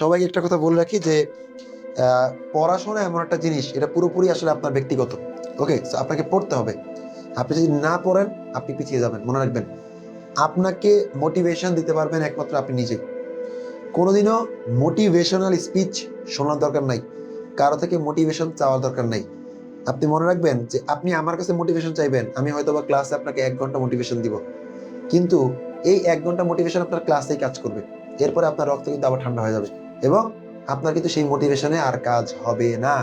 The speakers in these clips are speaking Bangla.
সবাই একটা কথা বলে রাখি যে পড়াশোনা এমন একটা জিনিস, এটা পুরোপুরি আসলে আপনার ব্যক্তিগত। ওকে আপনাকে পড়তে হবে। আপনি যদি না পড়েন, আপনি পিছিয়ে যাবেন, মনে রাখবেন। আপনাকে মোটিভেশন দিতে পারবেন একমাত্র আপনি নিজেই কোনোদিনও মোটিভেশনাল স্পিচ শোনার দরকার নাই। কারও থেকে মোটিভেশন চাওয়ার দরকার নাই। আপনি মনে রাখবেন যে, আপনি আমার কাছে মোটিভেশন চাইবেন, আমি হয়তো বা ক্লাসে আপনাকে এক ঘণ্টা মোটিভেশন দিব। কিন্তু এই এক ঘণ্টা মোটিভেশন আপনার ক্লাসেই কাজ করবে। এরপরে আপনার রক্ত কিন্তু আবার ঠান্ডা হয়ে যাবে। এবং আপনার কিন্তু সেই মোটিভেশনে আর কাজ হবে না।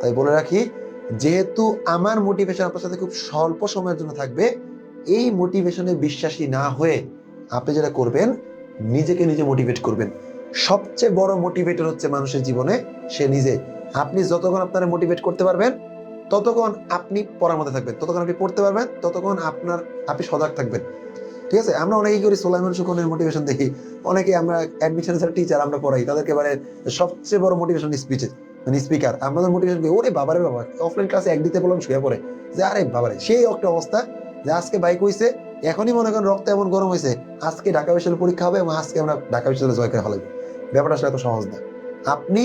তাই বলে রাখি, যেহেতু আমার মোটিভেশন আপনার সাথে খুব স্বল্প সময়ের জন্য থাকবে, এই মোটিভেশনে বিশ্বাসী না হয়ে আপনি যেটা করবেন, নিজেকে নিজে মোটিভেট করবেন। সবচেয়ে বড় মোটিভেটর হচ্ছে মানুষের জীবনে সে নিজে। আপনি যতক্ষণ আপনারা মোটিভেট করতে পারবেন, ততক্ষণ আপনি পড়ার মধ্যে থাকবেন, ততক্ষণ আপনি পড়তে পারবেন, ততক্ষণ আপনার, আপনি সজাগ থাকবেন। ঠিক আছে? আমরা অনেকেই করি সোলাইমান সুখনের মোটিভেশন দেখি। অনেকে আমরা অ্যাডমিশন টিচার আমরা পড়াই তাদেরকে এবারে সবচেয়ে বড় মোটিভেশন স্পিচে মানে স্পিকার আমাদের মোটিভেশন ওরে বাবারে বাবা অফলাইন ক্লাসে এক দিতে বললাম, শুয়ে পড়ে। যে, আরে বাবারে, সেই একটা অবস্থা যে, আজকে বাইক হইছে, এখনই মনে করেন রক্ত এমন গরম হয়েছে আজকে ঢাকা বিশ্ববিদ্যালয় পরীক্ষা হবে এবং আজকে আমরা ঢাকা বিশ্ববিদ্যালয় জয় করে ফেলাবো ব্যাপারটা আসলে এত সহজ না। আপনি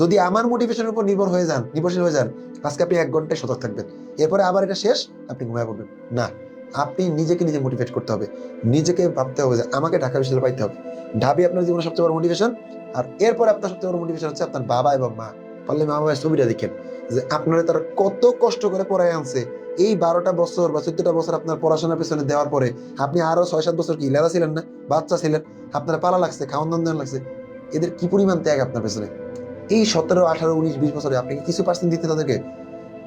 যদি আমার মোটিভেশনের উপর নির্ভর হয়ে যান, নির্ভরশীল হয়ে যান, আজকে আপনি এক ঘন্টায় সতর্ক থাকবেন। এরপরে আবার এটা শেষ, আপনি ঘুমায় পড়বেন। না। আপনি নিজেকে নিজে মোটিভেট করতে হবে। নিজেকে ভাবতে হবে যে আমাকে ঢাকা বিশ্ববিদ্যালয় পাইতে হবে। ঢাবি আপনার জীবনের সবচেয়ে বড় মোটিভেশন আর এরপর আপনার সবচেয়ে বড় মোটিভেশন হচ্ছে আপনার বাবা এবং মা। পারলে মা বাবার ছবিটা দেখেন। যে আপনারা তারা কত কষ্ট করে পড়ায় আনছে। এই বারোটা বছর বা চোদ্দটা বছর আপনার পড়াশোনার পেছনে দেওয়ার পরে আপনি আরও ছয় সাত বছর কি লেলা ছিলেন না? বাচ্চা ছিলেন। আপনার পালা লাগছে, খাওয়ান দান লাগছে। এদের কি পরিমাণ ত্যাগ আপনার পেছনে? এই সতেরো, আঠারো, উনিশ, বিশ বছরে আপনি কিছু পার্সেন্ট দিতে তাদেরকে?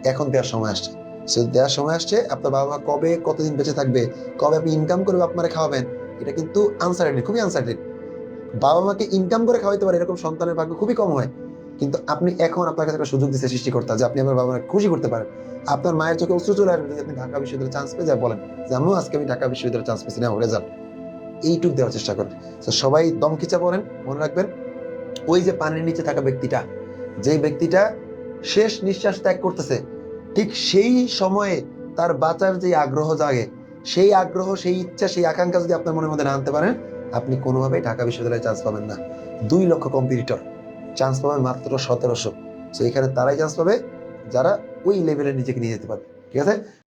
এখন দেওয়ার সময় আসছে। সে দেওয়ার সময় আসছে, আপনার বাবা মা কবে, কতদিন বেঁচে থাকবে, কবে আপনি ইনকাম করবে আপনারা খাওয়াবেন, এটা কিন্তু আনসার্টেন খুবই আনসার্টেন বাবা মাকে ইনকাম করে খাওয়াইতে পারে এরকম সন্তানের ভাগ্য খুবই কম হয়, কিন্তু আপনি এখন আপনার কাছে একটা সুযোগ দিচ্ছে সৃষ্টিকর্তা, যে আপনি আমার বাবা মাকে খুশি করতে পারেন। আপনার মায়ের চোখে অশ্রু চলে আসবে, যদি আপনি ঢাকা বিশ্ববিদ্যালয়ে চান্স পেয়ে যায় বলেন, যে আমিও আজকে আমি ঢাকা বিশ্ববিদ্যালয়ে চান্স পেয়েছি না রেজাল্ট এইটুক দেওয়ার চেষ্টা করেন। তো সবাই দম খিচা পড়েন, মনে রাখবেন, ওই যে পানির নিচে থাকা ব্যক্তিটা, যেই ব্যক্তিটা শেষ নিঃশ্বাস ত্যাগ করতেছে ঠিক সেই সময়ে তার বাঁচার যে আগ্রহ জাগে, সেই আগ্রহ, সেই ইচ্ছা, সেই আকাঙ্ক্ষা যদি আপনার মনের মধ্যে না আনতে পারেন, আপনি কোনোভাবেই ঢাকা বিশ্ববিদ্যালয়ে চান্স পাবেন না। দুই লক্ষ কম্পিটিটর চান্স পাবেন মাত্র সতেরোশো। তো এখানে তারাই চান্স পাবে যারা ওই লেভেলে নিজেকে নিয়ে যেতে পারবে। ঠিক আছে?